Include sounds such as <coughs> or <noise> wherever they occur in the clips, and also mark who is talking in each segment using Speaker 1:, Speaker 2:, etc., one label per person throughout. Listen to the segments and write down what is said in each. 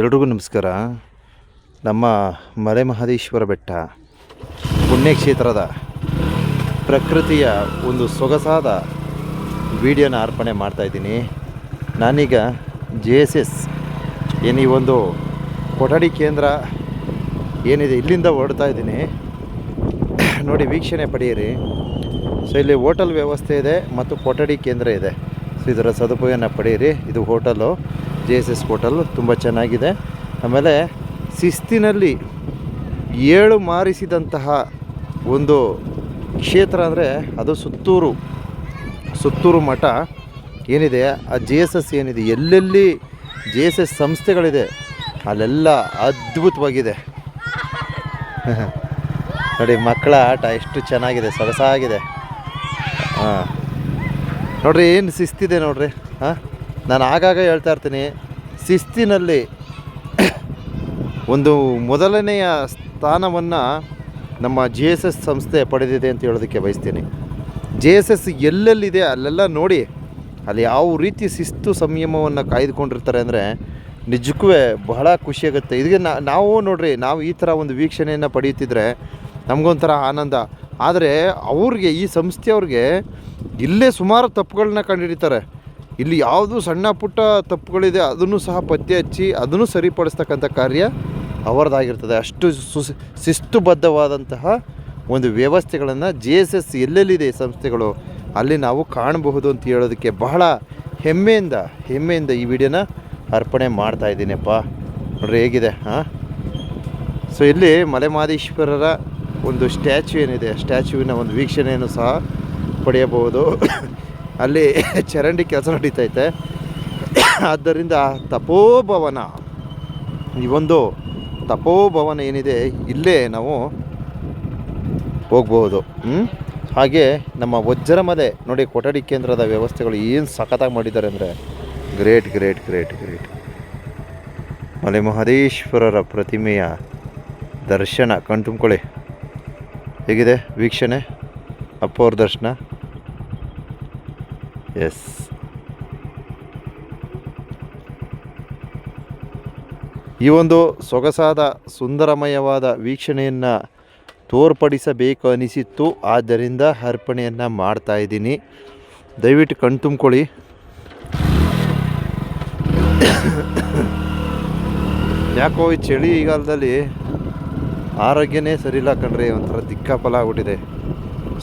Speaker 1: ಎಲ್ರಿಗೂ ನಮಸ್ಕಾರ. ನಮ್ಮ ಮಲೆ ಮಹದೇಶ್ವರ ಬೆಟ್ಟ ಪುಣ್ಯಕ್ಷೇತ್ರದ ಪ್ರಕೃತಿಯ ಒಂದು ಸೊಗಸಾದ ವಿಡಿಯೋನ ಅರ್ಪಣೆ ಮಾಡ್ತಾಯಿದ್ದೀನಿ ನಾನೀಗ ಜೆ ಎಸ್ ಎಸ್ ಏನು ಒಂದು ಕೊಠಡಿ ಕೇಂದ್ರ ಏನಿದೆ ಇಲ್ಲಿಂದ ಹೊರಡ್ತಾ ಇದ್ದೀನಿ. ನೋಡಿ, ವೀಕ್ಷಣೆ ಪಡೆಯಿರಿ. ಸೊ, ಇಲ್ಲಿ ಹೋಟೆಲ್ ವ್ಯವಸ್ಥೆ ಇದೆ ಮತ್ತು ಕೊಠಡಿ ಕೇಂದ್ರ ಇದೆ. ಸೊ ಇದರ ಸದುಪಯೋಗನ ಪಡೆಯಿರಿ. ಇದು hotel, J S S hotel, ತುಂಬ ಚೆನ್ನಾಗಿದೆ. ಆಮೇಲೆ ಶಿಸ್ತಿನಲ್ಲಿ ಏಳು ಮಾರಿಸಿದಂತಹ ಒಂದು ಕ್ಷೇತ್ರ ಅಂದರೆ ಅದು ಸುತ್ತೂರು. ಸುತ್ತೂರು ಮಠ. ಏನಿದೆ? ಆ ಜೆ ಎಸ್ ಎಸ್ ಏನಿದೆ? ಎಲ್ಲೆಲ್ಲಿ ಜೆ ಎಸ್ ಎಸ್ ಸಂಸ್ಥೆಗಳಿದೆ, ಅಲ್ಲೆಲ್ಲ ಅದ್ಭುತವಾಗಿದೆ. <laughs> ನೋಡಿ, ಮಕ್ಕಳ ಆಟ ಎಷ್ಟು ಚೆನ್ನಾಗಿದೆ, ಸೊಗಸಾಗಿದೆ. ಹಾಂ. ನೋಡ್ರಿ, ಏನು ಶಿಸ್ತಿದೆ ನೋಡ್ರಿ, ಹಾಂ? ನಾನು ಆಗಾಗ ಹೇಳ್ತಾ ಇರ್ತೀನಿ, ಶಿಸ್ತಿನಲ್ಲಿ <coughs> ಒಂದು ಮೊದಲನೆಯ ಸ್ಥಾನವನ್ನು ನಮ್ಮ ಜಿ ಎಸ್ ಎಸ್ ಸಂಸ್ಥೆ ಪಡೆದಿದೆ ಅಂತ ಹೇಳೋದಕ್ಕೆ ಬಯಸ್ತೀನಿ. ಜೆ ಎಸ್ ಎಸ್ ಎಲ್ಲೆಲ್ಲಿದೆ ಅಲ್ಲೆಲ್ಲ ನೋಡಿ, ಅಲ್ಲಿ ಯಾವ ರೀತಿ ಶಿಸ್ತು ಸಂಯಮವನ್ನು ಕಾಯ್ದುಕೊಂಡಿರ್ತಾರೆ ಅಂದರೆ ನಿಜಕ್ಕೂ ಬಹಳ ಖುಷಿಯಾಗುತ್ತೆ ಇದಕ್ಕೆ ನಾವು ನೋಡ್ರಿ, ನಾವು ಈ ಥರ ಒಂದು ವೀಕ್ಷಣೆಯನ್ನು ಪಡೆಯುತ್ತಿದ್ರೆ ನಮಗೊಂಥರ ಆನಂದ. ಆದರೆ ಅವ್ರಿಗೆ, ಈ ಸಂಸ್ಥೆಯವ್ರಿಗೆ ಇಲ್ಲೇ ಸುಮಾರು ತಪ್ಪುಗಳನ್ನ ಕಂಡುಹಿಡಿತಾರೆ ಇಲ್ಲಿ ಯಾವುದು ಸಣ್ಣ ಪುಟ್ಟ ತಪ್ಪುಗಳಿದೆ, ಅದನ್ನು ಸಹ ಪತ್ತೆ ಹಚ್ಚಿ, ಅದನ್ನು ಸರಿಪಡಿಸ್ತಕ್ಕಂಥ ಕಾರ್ಯ ಅವರದಾಗಿರ್ತದೆ. ಅಷ್ಟು ಸು ಶಿಸ್ತುಬದ್ಧವಾದಂತಹ ಒಂದು ವ್ಯವಸ್ಥೆಗಳನ್ನು ಜೆ ಎಸ್ ಎಸ್ ಎಲ್ಲೆಲ್ಲಿದೆ ಸಂಸ್ಥೆಗಳು? ಅಲ್ಲಿ ನಾವು ಕಾಣಬಹುದು ಅಂತ ಹೇಳೋದಕ್ಕೆ ಬಹಳ ಹೆಮ್ಮೆಯಿಂದ ಹೆಮ್ಮೆಯಿಂದ ಈ ವಿಡಿಯೋನ ಅರ್ಪಣೆ ಮಾಡ್ತಾ ಇದ್ದೀನಪ್ಪ. ನೋಡ್ರಿ ಹೇಗಿದೆ, ಹಾಂ? ಸೊ ಇಲ್ಲಿ ಮಲೆಮಹದೇಶ್ವರರ ಒಂದು ಸ್ಟ್ಯಾಚ್ಯೂ ಏನಿದೆ ಸ್ಟ್ಯಾಚ್ಯೂವಿನ ಒಂದು ವೀಕ್ಷಣೆಯನ್ನು ಸಹ ಪಡೆಯಬಹುದು. ಅಲ್ಲಿ ಚರಂಡಿ ಕೆಲಸ ನಡೀತೈತೆ. ಆದ್ದರಿಂದ ತಪೋಭವನ, ಈ ಒಂದು ತಪೋಭವನ ಏನಿದೆ, ಇಲ್ಲೇ ನಾವು ಹೋಗ್ಬೋದು? ಹಾಗೆ ನಮ್ಮ ವಜ್ರಮದೆ ನೋಡಿ ಕೊಠಡಿ ಕೇಂದ್ರದ ವ್ಯವಸ್ಥೆಗಳು ಏನು ಸಖತ್ತಾಗಿ ಮಾಡಿದ್ದಾರೆ ಅಂದರೆ ಗ್ರೇಟ್ ಗ್ರೇಟ್ ಗ್ರೇಟ್ ಗ್ರೇಟ್. ಮಲೆ ಮಹದೇಶ್ವರರ ಪ್ರತಿಮೆಯ ದರ್ಶನ, ಕಣ್ತುಂಬ್ಕೊಳ್ಳಿ. ಹೇಗಿದೆ ವೀಕ್ಷಣೆ? ಅಪ್ಪ ದರ್ಶನ? ಎಸ್ ಈ ಒಂದು ಸೊಗಸಾದ, ಸುಂದರಮಯವಾದ ವೀಕ್ಷಣೆಯನ್ನು ತೋರ್ಪಡಿಸಬೇಕು ಅನಿಸಿತ್ತು. ಆದ್ದರಿಂದ ಅರ್ಪಣೆಯನ್ನು ಮಾಡ್ತಾ ಇದ್ದೀನಿ. ದಯವಿಟ್ಟು ಕಣ್ತುಂಬ್ಕೊಳ್ಳಿ <coughs> ಯಾಕೋ ಈ ಚಳಿಗಾಲದಲ್ಲಿ ಆರೋಗ್ಯನೇ ಸರಿಯಿಲ್ಲ ಕಣ್ರಿ, ಒಂಥರ ದಿಕ್ಕಾಪಲ ಆಗ್ಬಿಟ್ಟಿದೆ.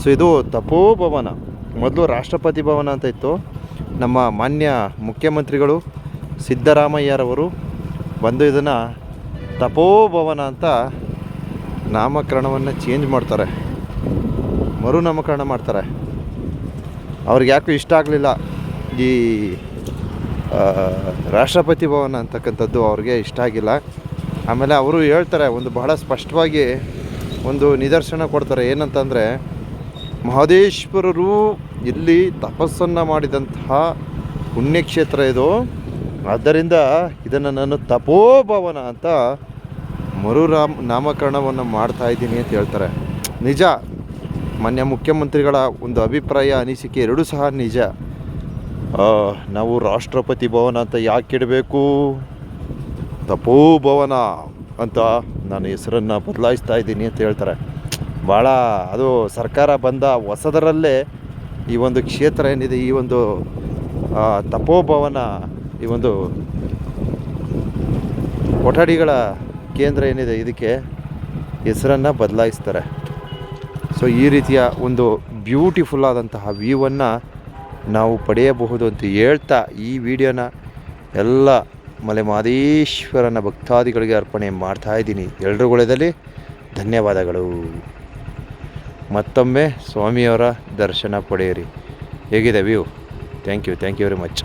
Speaker 1: ಸೊ ಇದು ತಪೋಭವನ ಮೊದಲು ರಾಷ್ಟ್ರಪತಿ ಭವನ ಅಂತ ಇತ್ತು. ನಮ್ಮ ಮಾನ್ಯ ಮುಖ್ಯಮಂತ್ರಿಗಳು ಸಿದ್ದರಾಮಯ್ಯರವರು ಬಂದು ಇದನ್ನು ತಪೋಭವನ ಅಂತ ನಾಮಕರಣವನ್ನು ಚೇಂಜ್ ಮಾಡ್ತಾರೆ. ಮರುನಾಮಕರಣ ಮಾಡ್ತಾರೆ. ಅವ್ರಿಗೆ ಯಾಕೂ ಇಷ್ಟ ಆಗಲಿಲ್ಲ ಈ ರಾಷ್ಟ್ರಪತಿ ಭವನ ಅಂತಕ್ಕಂಥದ್ದು ಅವ್ರಿಗೆ ಇಷ್ಟ ಆಗಿಲ್ಲ. ಆಮೇಲೆ ಅವರು ಹೇಳ್ತಾರೆ, ಒಂದು ಬಹಳ ಸ್ಪಷ್ಟವಾಗಿ ಒಂದು ನಿದರ್ಶನ ಕೊಡ್ತಾರೆ. ಏನಂತಂದರೆ, ಮಹದೇಶ್ವರರು ಇಲ್ಲಿ ತಪಸ್ಸನ್ನು ಮಾಡಿದಂತಹ ಪುಣ್ಯಕ್ಷೇತ್ರ ಇದು. ಆದ್ದರಿಂದ ಇದನ್ನು ನಾನು ತಪೋಭವನ ಅಂತ ಮರುರಾಮ್ ನಾಮಕರಣವನ್ನು ಮಾಡ್ತಾ ಇದ್ದೀನಿ ಅಂತ ಹೇಳ್ತಾರೆ. ನಿಜ, ಮಾನ್ಯ ಮುಖ್ಯಮಂತ್ರಿಗಳ ಒಂದು ಅಭಿಪ್ರಾಯ, ಅನಿಸಿಕೆ ಎರಡೂ ಸಹ ನಿಜ. ನಾವು ರಾಷ್ಟ್ರಪತಿ ಭವನ ಅಂತ ಯಾಕೆ ಇಡಬೇಕು? ತಪೋಭವನ ಅಂತ ನಾನು ಹೆಸರನ್ನು ಬದಲಾಯಿಸ್ತಾ ಇದ್ದೀನಿ ಅಂತ ಹೇಳ್ತಾರೆ. ಭಾಳ ಅದು ಸರ್ಕಾರ ಬಂದ ಹೊಸದರಲ್ಲೇ ಈ ಒಂದು ಕ್ಷೇತ್ರ ಏನಿದೆ, ಈ ಒಂದು ತಪೋಭವನ ಈ ಒಂದು ಕೊಠಡಿಗಳ ಕೇಂದ್ರ ಏನಿದೆ, ಇದಕ್ಕೆ ಹೆಸರನ್ನು ಬದಲಾಯಿಸ್ತಾರೆ. ಸೊ, ಈ ರೀತಿಯ ಒಂದು ಬ್ಯೂಟಿಫುಲ್ ಆದಂತಹ ವ್ಯೂವನ್ನು ನಾವು ಪಡೆಯಬಹುದು ಅಂತ ಹೇಳ್ತಾ ಈ ವಿಡಿಯೋನ ಎಲ್ಲ ಮಲೆ ಮಹದೇಶ್ವರನ ಭಕ್ತಾದಿಗಳಿಗೆ ಅರ್ಪಣೆ ಮಾಡ್ತಾ ಇದ್ದೀನಿ. ಎಲ್ರುಗಳದಲ್ಲಿ ಧನ್ಯವಾದಗಳು. ಮತ್ತೊಮ್ಮೆ ಸ್ವಾಮಿಯವರ ದರ್ಶನ ಪಡೆಯಿರಿ. ಹೇಗಿದೆ view? Thank you thank you very much